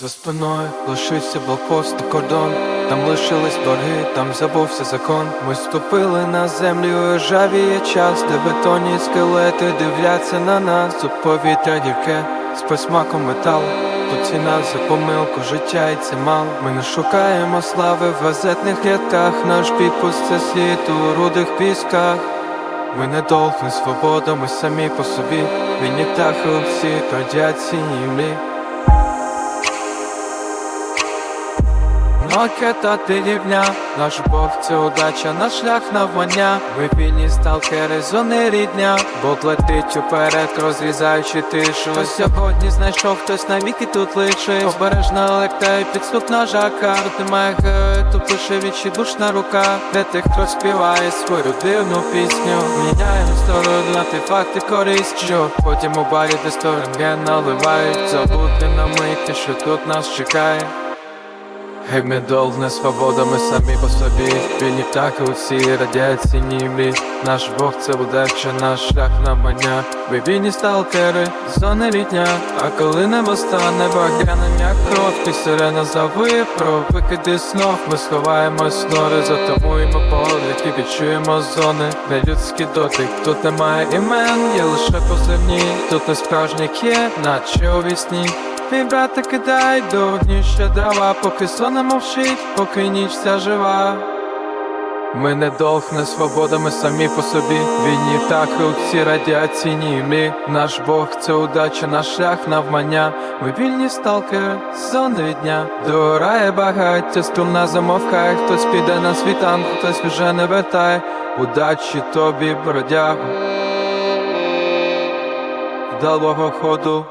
За спиною лишився блокпост та кордон, там лишились борги, там забувся закон. Ми ступили на землю, ржавіє час, де бетонні скелети дивляться на нас. Тут повітря гірке з присмаком металу. Тут ціна за помилку, життя і це мало. Ми не шукаємо слави в газетних рядках. Наш підпис це слід у рудих пісках. Ми не довго свобода, ми самі по собі. Вільні птахи у всі радіаційні млі. Ракета рівня, наш Бог це удача, наш шлях навмання. Ми вільні сталкери, зони рідня, Бог летить уперед, розрізаючи тишу. Хтось сьогодні знайшов, хтось навіки тут лишив. Обережно лектає підступ ножа карт немає ге, тут лише відчайдушна рука. Для тих, хто співає свою дивну пісню. Міняємо сторону на ті факти користь, що потім у барі, де сторон наливають. Забути на миті, що тут нас чекає. Гей, ми довна свобода, ми самі по собі. Вільні птахи у цій радіаційній млі Наш Бог це удача, наш шлях навмання Ми вільні сталкери, зони літня А коли небо стане багряним, як кров Ти сирена завиє про викиди снов Ми сховаємось нори, затамуємо подих І відчуємо зони, не людський дотик Тут немає імен, є лише позивні. Тут не справжніх є, наче у вісні Мій брате кидай до вогнища дрова, поки сон мовчить, поки ніч ця жива. Ми не долг, не свобода, ми самі по собі. Війні птахи у цій радіаційній млі. Наш Бог це удача, наш шлях навмання. Ми вільні сталкери, зони дня. Догорає багаття, струна замовкає, хтось піде на світанку, хтось вже не вертає. Удачі тобі, бродягу. Вдалого ходу